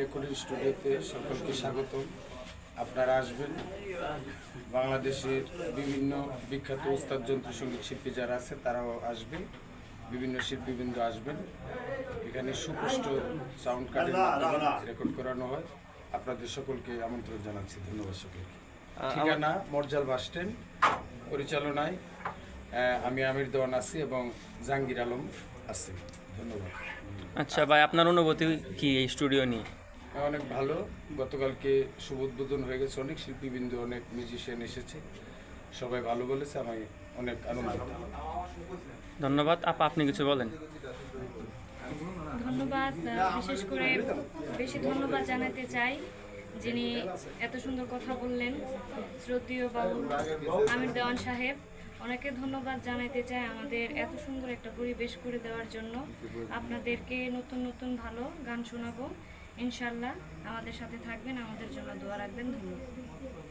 Recording স্টুডিওতে সকলকে স্বাগত আপনারা আসবেন। বাংলাদেশের বিভিন্ন বিখ্যাত উস্তাদ যন্ত্র সংগীত শিল্পী যারা আছে তারাও আসবেন। বিভিন্ন শিল্পীবৃন্দ আসবেন। এখানে সুপুষ্ট সাউন্ড কার্ডের রেকর্ড করানো হয়। আপনাদের সকলকে আমন্ত্রণ জানাচ্ছি। ধন্যবাদ সকলকে। ঠিকানা মর্জাল বাস স্ট্যান্ড। পরিচালনায় আমি আমির দেওয়ান আছি এবং জাহাঙ্গীর আলম আছি ধন্যবাদ। আচ্ছা ভাই আপনার অনুভূতি কি এই স্টুডিও নিয়ে? অনেক ভালো। গতকালকে শুভ উদ্বোধন হয়ে গেছে অনেক শিল্পীবৃন্দ অনেক মিউজিশিয়ান এসেছে। সবাই ভালো বলেছে আমি অনেক আনন্দিত। ধন্যবাদ। আপা আপনি কিছু বলেন। ধন্যবাদ। বিশেষ করে বেশি ধন্যবাদ জানাতে চাই যিনি এত সুন্দর কথা বললেন। শ্রদ্ধীয় বাবু আমির দেওয়ান সাহেব। অনেকে ধন্যবাদ জানাইতে চাই আমাদের এত সুন্দর একটা পরিবেশ করে দেওয়ার জন্য। আপনাদেরকে নতুন নতুন ভালো গান শোনাবো। ইনশাল্লাহ আমাদের সাথে থাকবেন, আমাদের জন্য দোয়া রাখবেন। ধন্যবাদ।